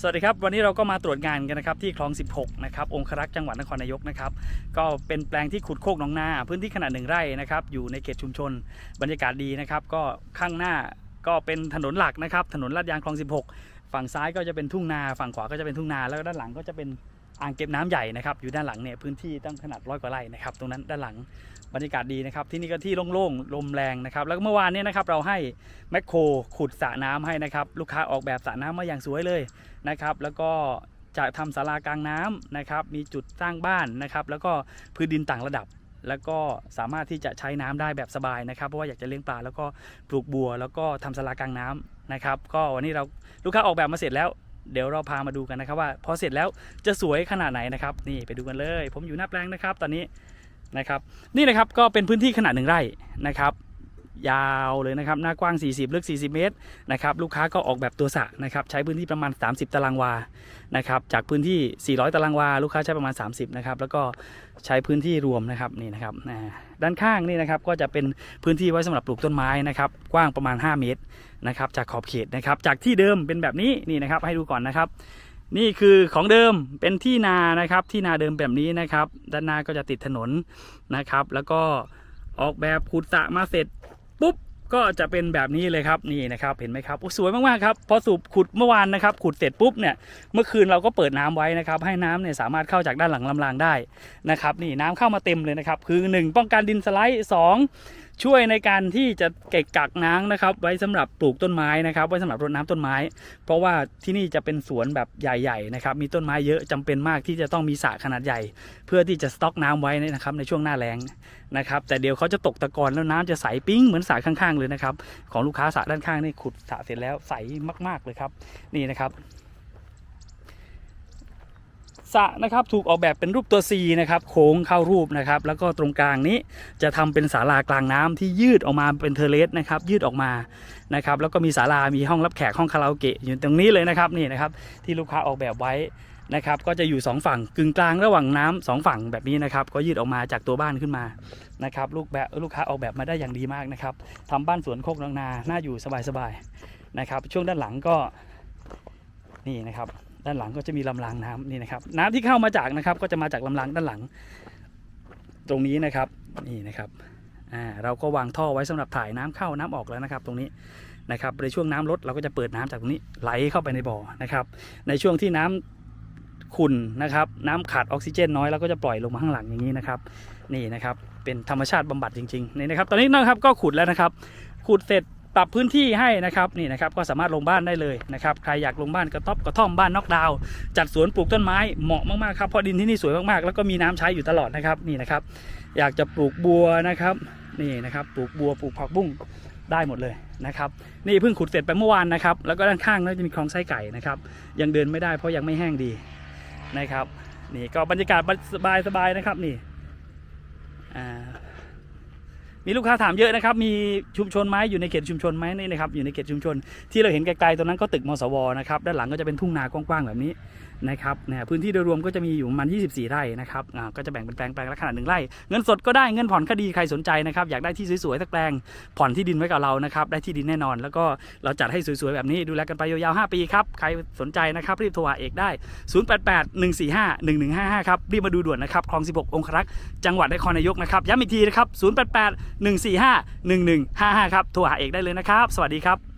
สวัสดีครับ วันนี้เราก็มาตรวจงานกันนะครับที่คลอง 16 นะครับองครักษ์จังหวัดนครนายกนะครับก็เป็นแปลงที่ขุดโคกหนองนาพื้นที่ขนาดหนึ่งไร่นะครับอยู่ในเขตชุมชน บรรยากาศดีนะครับ ก็ข้างหน้าก็เป็นถนนหลักนะครับ ถนนลาดยางคลอง 16 ฝั่งซ้ายก็จะเป็นทุ่งนา ฝั่งขวาก็จะเป็นทุ่งนาแล้วก็ด้านหลังก็จะเป็น อ่างเก็บน้ำใหญ่นะครับอยู่ด้านหลังเนี่ยพื้นที่ตั้งขนาดร้อยกว่าไร่นะครับตรงนั้นด้านหลังบรรยากาศดีนะครับที่นี่ก็ที่โล่งๆลมแรงนะครับแล้วก็เมื่อวานเนี้นะครับเราให้แมคโครขุดสระน้ำให้นะครับลูกค้าออกแบบสระน้ำมาอย่างสวยเลยนะครับแล้วก็จะทำศาลากลางน้ำนะครับมีจุดสร้างบ้านนะครับแล้วก็พื้นดินต่างระดับแล้วก็สามารถที่จะใช้น้ำได้แบบสบายนะครับเพราะว่าอยากจะเลี้ยงปลาแล้วก็ปลูกบัว แล้วก็ทำศาลากลางน้ำนะครับ ก็วันนี้เราลูกค้าออกแบบมาเสร็จแล้ว เดี๋ยวเราพามาดูกันนะครับว่าพอเสร็จแล้วจะสวยขนาดไหนนะครับ นี่ไปดูกันเลย ผมอยู่หน้าแปลงนะครับ ตอนนี้นะครับ นี่นะครับก็เป็นพื้นที่ขนาดหนึ่งไร่นะครับ ยาวเลยนะครับหน้ากว้าง 40 ลึก 40 เมตรนะครับลูกค้าก็ออกแบบตัวสระนะครับใช้พื้นที่ประมาณ 30 ตารางวานะครับจากพื้นที่ 400 ตารางวา ลูกค้าใช้ประมาณ 30นะครับแล้วก็ใช้พื้นที่รวมนะครับนี่นะครับด้านข้างนี่นะครับก็จะเป็นพื้นที่ไว้สำหรับปลูกต้นไม้นะครับกว้างประมาณ 5 เมตรนะครับจากขอบเขตนะครับจากที่เดิมเป็นแบบนี้นี่นะครับให้ดูก่อนนะครับนี่คือของเดิมเป็นที่นานะครับที่นาเดิมแบบนี้นะครับ ด้านหน้าก็จะติดถนนนะครับ แล้วก็ออกแบบขุดสระมาเสร็จ ปุ๊บก็จะเป็นแบบนี้เลยครับนี่นะครับเห็นไหมครับสวยมากๆครับพอสูบขุดเมื่อวานนะครับขุดเสร็จปุ๊บเนี่ยเมื่อคืนเราก็เปิดน้ำไว้นะครับให้น้ำเนี่ยสามารถเข้าจากด้านหลังลำรางได้นะครับนี่น้ำเข้ามาเต็มเลยนะครับคือ 1 ป้องกันดินสไลด์2 ช่วยในการที่จะเก็บกักน้ำนะครับ ไว้สำหรับปลูกต้นไม้นะครับ ไว้สำหรับรดน้ำต้นไม้ เพราะว่าที่นี่จะเป็นสวนแบบใหญ่ๆนะครับ มีต้นไม้เยอะจำเป็นมากที่จะต้องมีสระขนาดใหญ่ เพื่อที่จะสต็อกน้ำไว้นะครับในช่วงหน้าแล้งนะครับ แต่เดี๋ยวเขาจะตกตะกอนแล้วน้ำจะใสปิ้งเหมือนสระข้างๆเลยนะครับ ของลูกค้าสระด้านข้างนี่ขุดสระเสร็จแล้วใสมากๆเลยครับ นี่นะครับ สระนะครับถูกออกแบบเป็นรูปตัว C นะครับโค้งเข้ารูปนะครับแล้วก็ตรงกลางนี้จะทำเป็นศาลากลางน้ำที่ยืดออกมาเป็นเทเลสนะครับยืดออกมานะครับแล้วก็มีศาลามีห้องรับแขกห้องคาราโอเกะอยู่ตรงนี้เลยนะครับนี่นะครับที่ลูกค้าออกแบบไว้นะครับก็จะอยู่ 2 ฝั่งกึ่งกลางระหว่างน้ำสองฝั่งแบบนี้นะครับก็ยืดออกมาจากตัวบ้านขึ้นมานะครับลูกแบบลูกค้าออกแบบมาได้อย่างดีมากนะครับทำบ้านสวนโคกนางนาน่าอยู่สบายๆนะครับช่วงด้านหลังก็นี่นะครับ ด้านหลังก็จะมีลำรางน้ำนี่นะครับ น้ำที่เข้ามาจากนะครับ ก็จะมาจากลำรางด้านหลัง ตรงนี้นะครับนี่นะครับอ่าเราก็วางท่อไว้สำหรับถ่ายน้ำเข้าน้ำออกแล้วนะครับ ตรงนี้นะครับในช่วงน้ำลดเราก็จะเปิดน้ำจากตรงนี้ไหลเข้าไปในบ่อนะครับ ในช่วงที่น้ำขุ่นนะครับ น้ำขาดออกซิเจนน้อยเราก็จะปล่อยลงมาข้างหลังอย่างนี้นะครับนี่นะครับเป็นธรรมชาติบำบัดจริงๆนี่นะครับ ตอนนี้นะครับก็ขุดแล้วนะครับขุดเสร็จ ปรับพื้นที่ให้นะครับนี่นะครับก็สามารถลงบ้านได้เลยนะครับใครอยากลงบ้านกระต๊อบกระท่อมบ้านนอกดาว จัดสวนปลูกต้นไม้เหมาะมากๆครับเพราะดินที่นี่สวยมากๆแล้วก็มีน้ำใช้อยู่ตลอดนะครับนี่นะครับ อยากจะปลูกบัวนะครับนี่นะครับปลูกบัวปลูกผักบุ้งได้หมดเลยนะครับนี่เพิ่งขุดเสร็จไปเมื่อวานนะครับแล้วก็ด้านข้างก็จะมีคลองไส้ไก่นะครับยังเดินไม่ได้เพราะยังไม่แห้งดีนะครับนี่ก็บรรยากาศสบายๆนะครับนี่อ่า มีลูกค้าถามเยอะนะครับ มีชุมชนไหมอยู่ในเขตชุมชนไหมนี่นะครับ อยู่ในเขตชุมชน ที่เราเห็นไกลๆตรงนั้นก็ตึกมสวนะครับ ด้านหลังก็จะเป็นทุ่งนากว้างๆแบบนี้ นะครับเนี่ยพื้นที่โดยรวมก็จะมีอยู่ประมาณ 24 ไร่นะครับอ่าก็จะแบ่งเป็นแปลงแปลงละขนาดหนึ่งไร่ เงินสดก็ได้เงินผ่อนคดีใครสนใจนะครับอยากได้ที่สวยๆสักแปลงผ่อนที่ดินไว้กับเรานะครับได้ที่ดินแน่นอน แล้วก็เราจัดให้สวยๆแบบนี้ดูแลกันไปยาวๆ5ปีครับใครสนใจนะครับรีบโทรหาเอกได้ 0881451155 ครับรีบมาดูด่วนนะครับคลอง 16 องครักษ์จังหวัดนครนายกนะครับย้ำอีกทีนะครับ0881451155 ครับโทรหาเอกได้เลยนะครับ สวัสดีครับ